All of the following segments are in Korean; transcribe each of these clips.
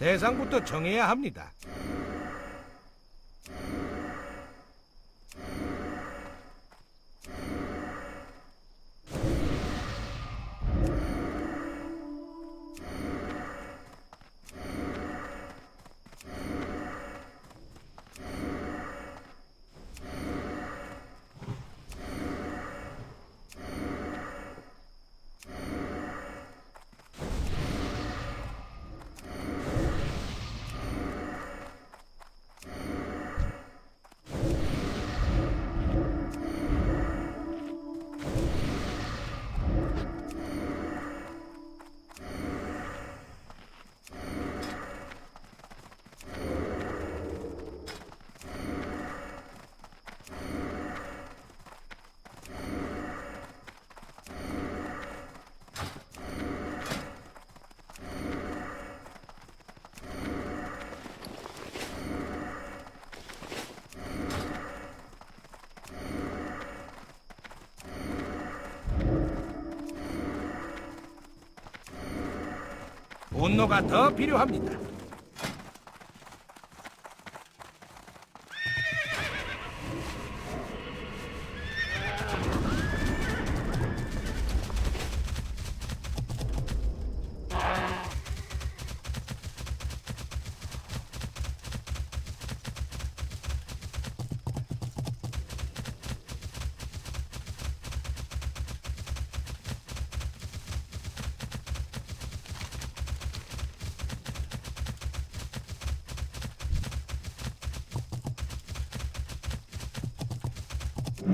대상부터 정해야 합니다. 분노가 더 필요합니다.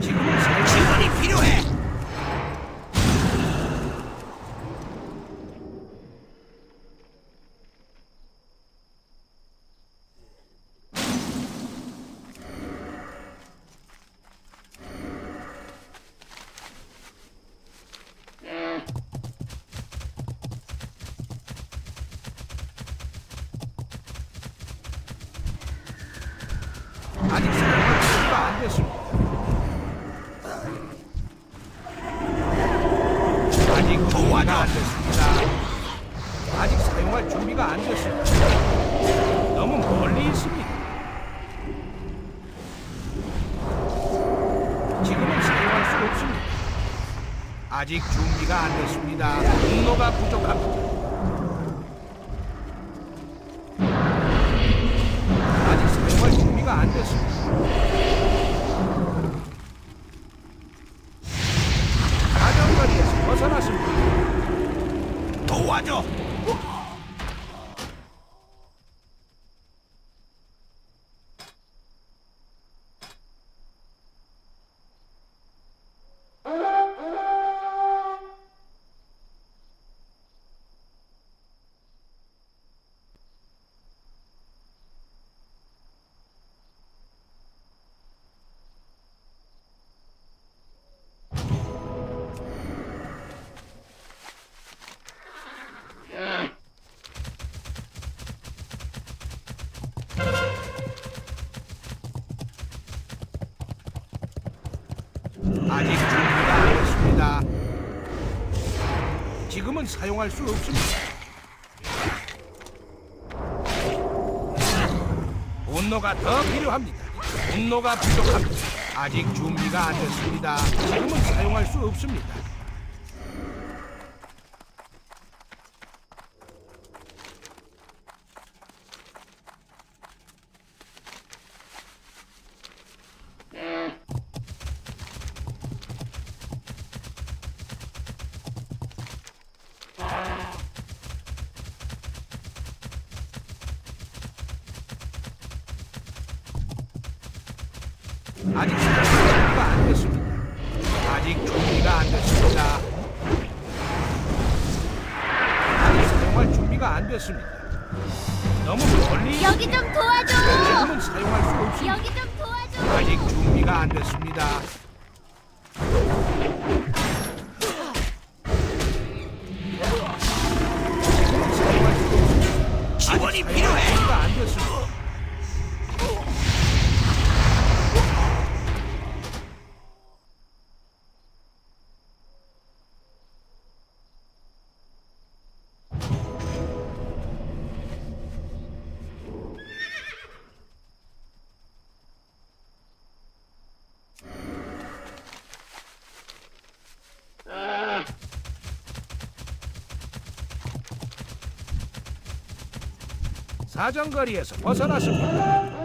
지금은 새 지원이 필요해. 아직 사용할 준비가 안 됐습니다. 아직 준비가 안 됐습니다. 아직 사용할 준비가 안 됐습니다. 너무 멀리 있습니다. 지금은 사용할 수 없습니다. 아직 준비가 안 됐습니다. 분노가 부족합니다. 아직 사용할 준비가 안 됐습니다. 아직 준비가 안 됐습니다. 지금은 사용할 수 없습니다. 분노가 더 필요합니다. 분노가 부족합니다. 아직 준비가 안 됐습니다. 지금은 사용할 수 없습니다. 아직 준비가 안 됐습니다. 아직 준비가 안 됐습니다. 아직 사용할 준비가 안 됐습니다. 너무 멀리 여기 좀 도와줘. 지금은 사용할 수 없습니다. 여기 좀 도와줘. 아직 준비가 안 됐습니다. 지원이 필요해. 사정거리에서 벗어났습니다.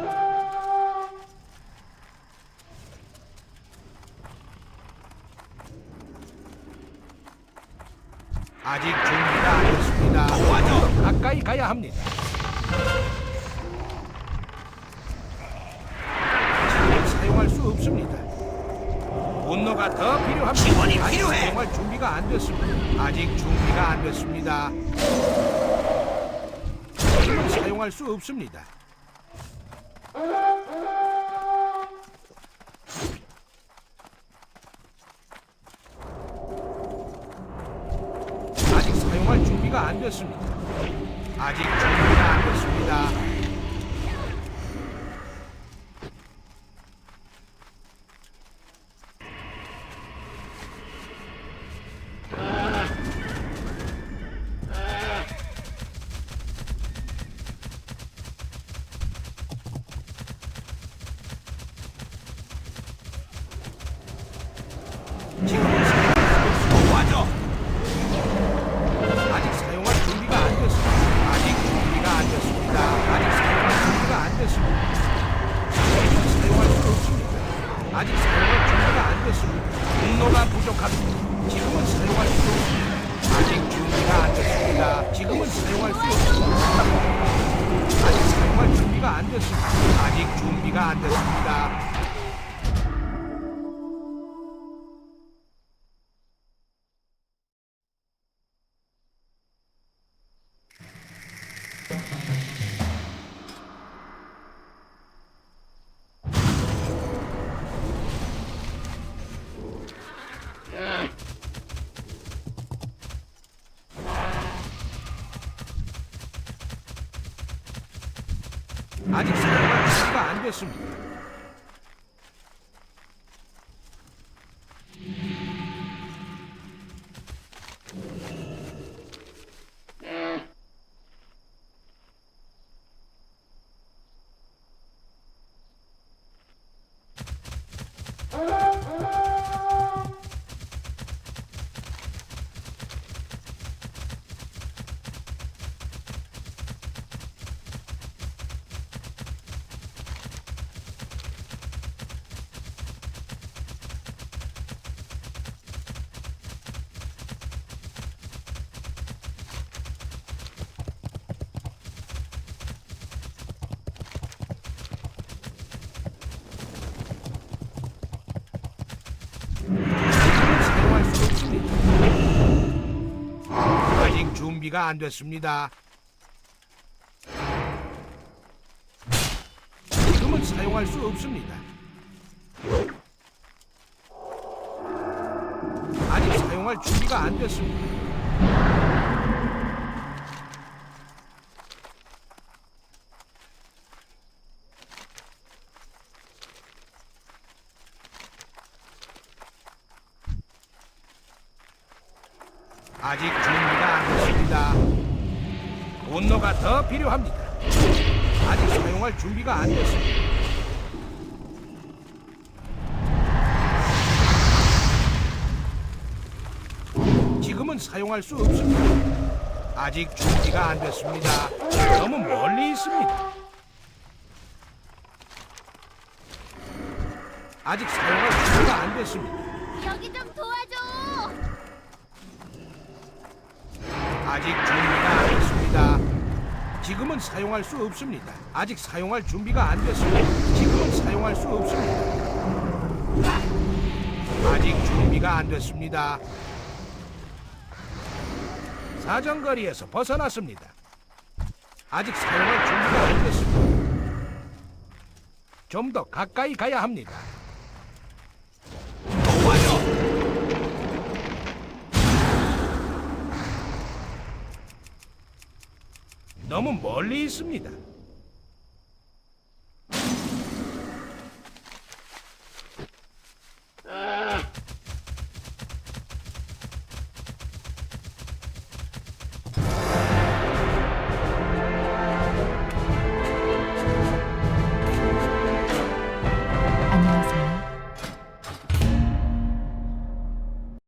아직 준비가 안 됐습니다. 도와줘! 가까이 가야 합니다. 지금 사용할 수 없습니다. 분노가 더 필요합니다. 지원이 아직 필요해. 사용할 준비가 안 됐습니다. 아직 준비가 안 됐습니다. 사용할 수 없습니다. 아직 사용할 준비가 안 됐습니다. 아직 준비가 안 됐습니다. 아직 사용할 준비가 안 됐습니다. 분노가 부족합니다. 아직 사용할 준비가 안 됐습니다. 아직 준비가 안 됐습니다. 지금은 사용할 수 없습니다. 아직 사용할 준비가 안 됐습니다. 아직 준비 됐습니다. 분노가 더 필요합니다. 아직 사용할 준비가 안 됐습니다. 지금은 사용할 수 없습니다. 아직 준비가 안 됐습니다. 너무 멀리 있습니다. 아직 사용할 준비가 안 됐습니다. 여기 좀 도와줘. 아직 준비가 안 됐습니다. 지금은 사용할 수 없습니다. 아직 사용할 준비가 안 됐습니다. 지금은 사용할 수 없습니다. 아직 준비가 안 됐습니다. 사정거리에서 벗어났습니다. 아직 사용할 준비가 안 됐습니다. 좀 더 가까이 가야 합니다. 너무 멀리 있습니다.